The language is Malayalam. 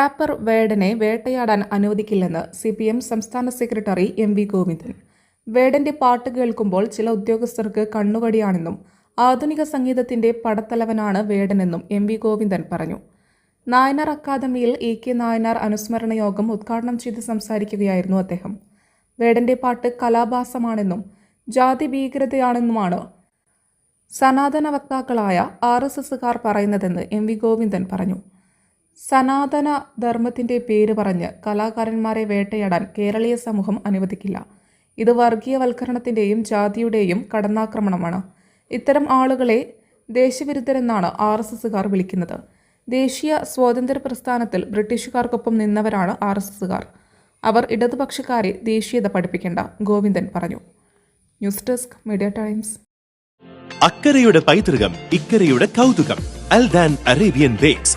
റാപ്പർ വേടനെ വേട്ടയാടാൻ അനുവദിക്കില്ലെന്ന് സി പി എം സംസ്ഥാന സെക്രട്ടറി എം വി ഗോവിന്ദൻ. വേടന്റെ പാട്ട് കേൾക്കുമ്പോൾ ചില ഉദ്യോഗസ്ഥർക്ക് കണ്ണുകടിയാണെന്നും ആധുനിക സംഗീതത്തിന്റെ പടത്തലവനാണ് വേടനെന്നും എം വി ഗോവിന്ദൻ പറഞ്ഞു. നായനാർ അക്കാദമിയിൽ എ കെ നായനാർ അനുസ്മരണ യോഗം ഉദ്ഘാടനം ചെയ്ത് സംസാരിക്കുകയായിരുന്നു അദ്ദേഹം. വേടന്റെ പാട്ട് കലാഭാസമാണെന്നും ജാതി ഭീകരതയാണെന്നുമാണ് സനാതന വക്താക്കളായ ആർ എസ് എസുകാർ പറയുന്നതെന്ന് എം വി ഗോവിന്ദൻ പറഞ്ഞു. സനാതന ധർമ്മത്തിന്റെ പേര് പറഞ്ഞ് കലാകാരന്മാരെ വേട്ടയാടാൻ കേരളീയ സമൂഹം അനുവദിക്കില്ല. ഇത് വർഗീയവൽക്കരണത്തിന്റെയും ജാതിയുടെയും കടന്നാക്രമണമാണ്. ഇത്തരം ആളുകളെ ദേശവിരുദ്ധരെന്നാണ് ആർ എസ് എസുകാർ വിളിക്കുന്നത്. ദേശീയ സ്വാതന്ത്ര്യ പ്രസ്ഥാനത്തിൽ ബ്രിട്ടീഷുകാർക്കൊപ്പം നിന്നവരാണ് ആർ എസ് എസുകാർ അവർ ഇടതുപക്ഷക്കാരെ ദേശീയത പഠിപ്പിക്കേണ്ട ഗോവിന്ദൻ പറഞ്ഞു. News desk media times. അക്കരയുടെ പൈതൃകം ഇക്കരയുടെ കൗതുകം. അൽദാൻ അറേബ്യൻ ബേക്സ്